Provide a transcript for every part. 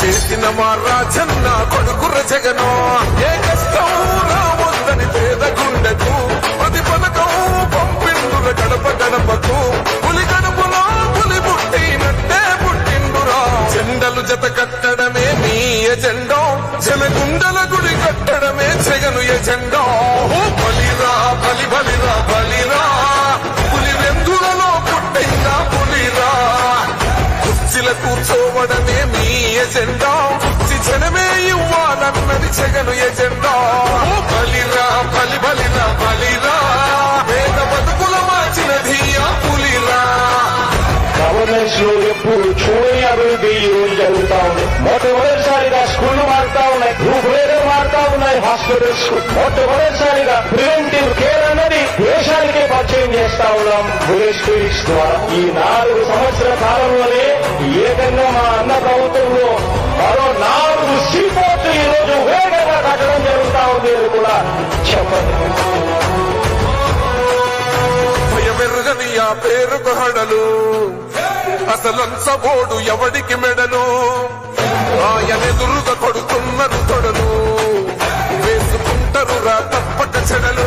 చేసిన మా రాజన్న కొడుకుర జగనో. ఏ కష్టం రావద్దని పేద గుండెకు ప్రతి పథకం పంపిండుల గడప గడపకు. పులి గడపలో పులి పుట్టినట్టే పుట్టిండురా. జెండలు జత కట్టడమే మీ ఎజెండో జనగుండల గుడి కట్టడమే జగను ఎజెండో. క్షణమే జనమే ఇవ్వాలన్నది జగను ఎజెండా. బలిరా బలి బలిరా బలిరా. వేద బతుకుల మార్చినది ఆ పులిరా. గవర్నెన్స్లో ఎప్పుడు చూడని అభివృద్ధి ఈ రోజు జరుగుతా ఉంది. మొట్టమొదటిసారిగా స్కూళ్ళు మారుతా ఉన్నాయి రూపురేఖలు మారుతా ఉన్నాయి హాస్పిటల్స్ మొట్టమొదటిసారిగా ప్రివెంటివ్ కేర్ అన్నది దేశానికే పరిచయం చేస్తా ఉన్నాం స్పిరిట్స్ ద్వారా. ఈ నాలుగు సంవత్సరాల కాలంలోనే ఏకంగా మా అన్న ప్రభుత్వంలో మరో నాలుగు సీపోర్ట్లు ఈ రోజు వేగంగా కట్టడం జరుగుతా ఉంది అని కూడా చెప్పండి. ఎరగని ఆ పేరుకు హడలు. అసలంచబోడు ఎవడికి మెడలు? ఆయనెదురుగా కొడుతున్నారు తొడలు. వేసుకుంటారు రా తప్పక చెడలు.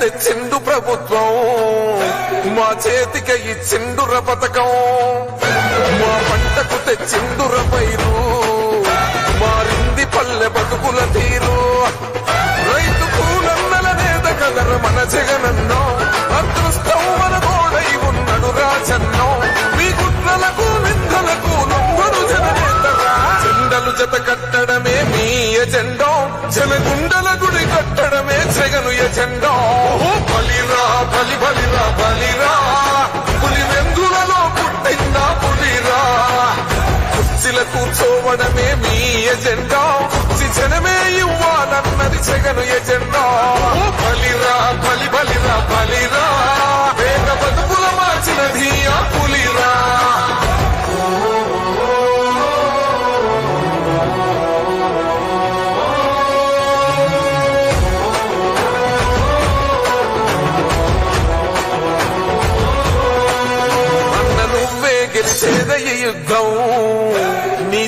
తెచ్చిండు ప్రభుత్వం. మా చేతికి ఇచ్చిండుర పథకం. మా పంటకు తెచ్చిండుర పైరు. మారింది పల్లె బతుకుల తీరు. రైతు కూలన్నల నేత కలర మన జగనన్నో. అదృష్టం మన తోడై ఉన్నడు రాజన్నో. కూర్చోవడమే మీ ఎజెండా. కుర్చీ జనమే ఇవ్వాలన్నది జగను ఎజెండా. బలిరా బలి బలిరా బలిరా. వేద బతుకుల మార్చినది ఆ పులిరా. అన్న యుద్ధం.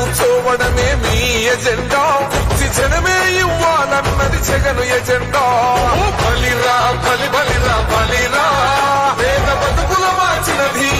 కుర్చీల కూర్చోవడమే మీ ఎజెండా. కుర్చీ జనమే ఇవ్వాలన్నది జగను ఎజెండా. బలిరా బలి బలిరా బలిరా. పేద బతుకుల మార్చినది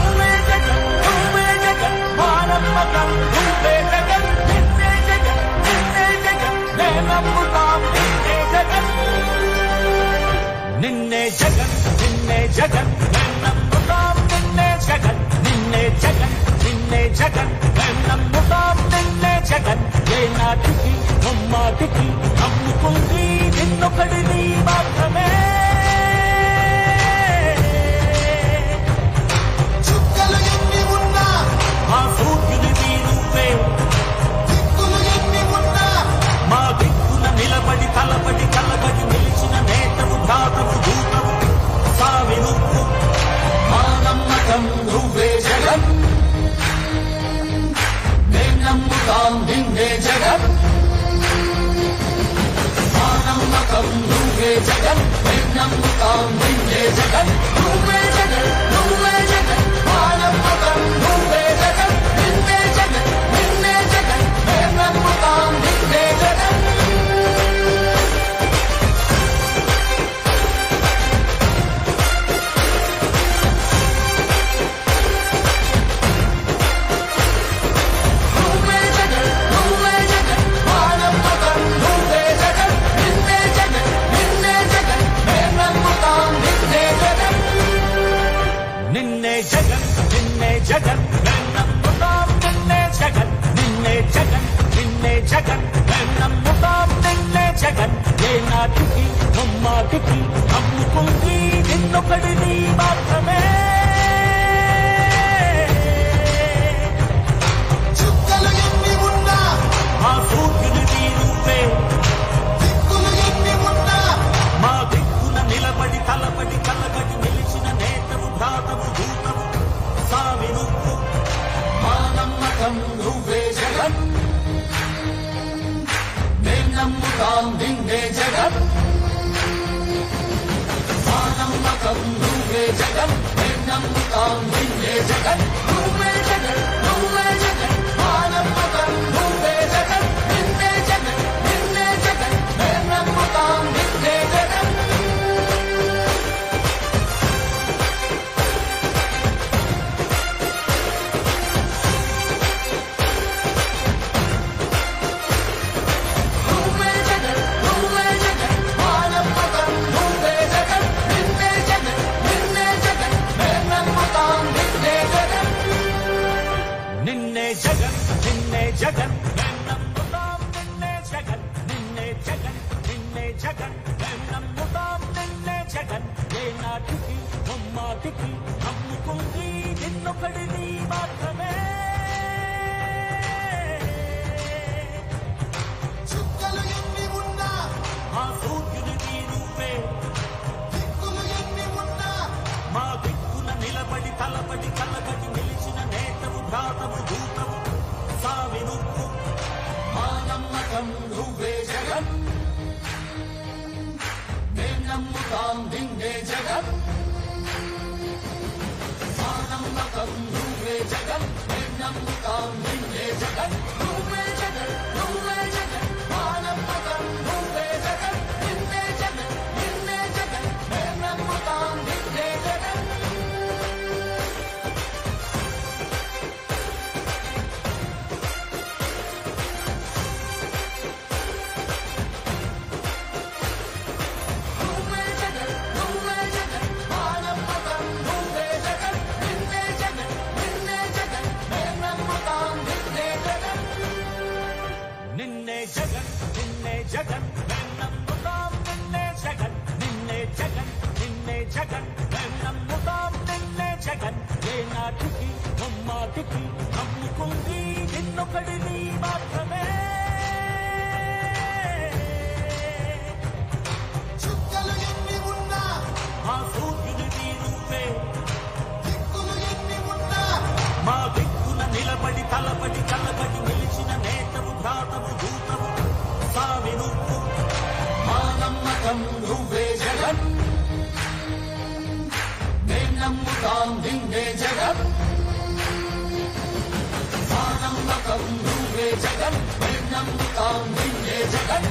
జగన్ నిన్నే జగన్. మేము నమ్ముతాం నిన్నే జగన్. నిన్నే జగన్ నిన్నే జగన్. మేము నమ్ముతాం నిన్నే జగన్. ఏ నాటికి ముమ్మాటికి అమ్మ நம் தாம் நெஞ்சே ஜகன் నాటికి అమ్ముకుంది నిన్నొకడిని మాత్రమే. చుక్కలు ఎన్ని ఉన్నా మా సూర్యుని నీరుందే దిక్కులు ఎన్ని ఉన్నా మా దిక్కున నిలబడి తలబడి కలగడి నిలిచిన జగన్. మేము జగన్. నమ్మకం నువ్వే జగన్ నమ్మకం నువ్వే జగన్. నమ్ముతాం దింగే జగన్ నిన్నే జగన్ నమ్ముతాం నిన్నే జగన్ నిన్నే జగన్ నిన్నే జగన్ నిన్నే జగన్. ఏ నాటికి నమ్ముకుంది నిన్నొకడిని మాత్రమే. మా దిక్కున నిలబడి తలబడి తలబడి సానందకాంబిందే జగత్ సానందకం నువ్వే జగత్ వైనందకాంబిందే జగత్